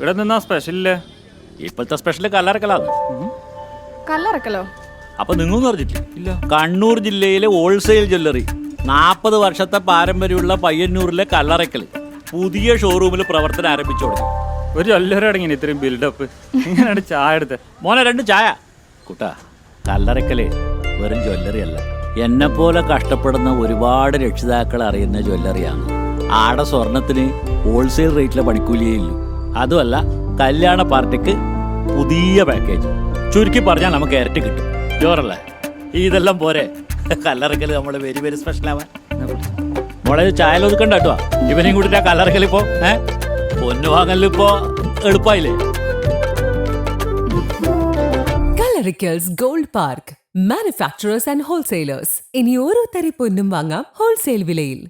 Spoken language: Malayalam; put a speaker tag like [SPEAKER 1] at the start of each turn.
[SPEAKER 1] ഇവിടെ നിന്നാ സ്പെഷ്യലില്ലേ
[SPEAKER 2] ഇപ്പോഴത്തെ സ്പെഷ്യൽ കല്ലറക്കലാണ്.
[SPEAKER 3] കല്ലറക്കലോ?
[SPEAKER 2] അപ്പൊ നിങ്ങൾ അറിഞ്ഞിട്ടില്ല? ഇല്ല. കണ്ണൂർ ജില്ലയിലെ ഹോൾസെയിൽ ജ്വല്ലറി നാൽപ്പത് വർഷത്തെ പാരമ്പര്യമുള്ള പയ്യന്നൂരിലെ കല്ലറക്കൽ പുതിയ ഷോറൂമിൽ പ്രവർത്തനം ആരംഭിച്ചു തുടങ്ങി.
[SPEAKER 1] ഒരു ജ്വല്ലറി അടങ്ങി ഇത്രയും ബിൽഡപ്പ് ഇങ്ങനെയാണ് ചായ എടുത്ത്.
[SPEAKER 2] മോനെ രണ്ട് ചായ. കുട്ടാ കല്ലറക്കൽ വെറും ജ്വല്ലറി അല്ല. എന്നെ പോലെ കഷ്ടപ്പെടുന്ന ഒരുപാട് രക്ഷിതാക്കൾ അറിയുന്ന ജ്വല്ലറിയാണ് ആടെ സ്വർണത്തിന് ഹോൾസെയിൽ റേറ്റിലെ പണിക്കൂലിയേ ഇല്ലൂ. അതുമല്ല കല്യാണ പാർട്ടിക്ക് പുതിയ പാക്കേജ് ചുരുക്കി പറഞ്ഞാൽ നമുക്ക് ഇരട്ടി കിട്ടും. ജോറല്ലേ? ഇതെല്ലാം പോരെ. കല്ലറക്കൽ നമ്മൾ വെരി വെരി സ്പെഷ്യൽ ആവാൻ. മോളെ ചായ ഒതുക്കണ്ട കേട്ടോ. ഇവനെയും കൂടി കല്ലറക്കൽ ഇപ്പോ ഏ? പൊന്നു വാങ്ങലിപ്പോ എളുപ്പമായില്ലേ
[SPEAKER 4] കലറിക്കൽസ് gold park manufacturers and wholesalers ഇനി ഓരോ തരി പൊന്നും വാങ്ങാം ഹോൾസെയിൽ വിലയിൽ.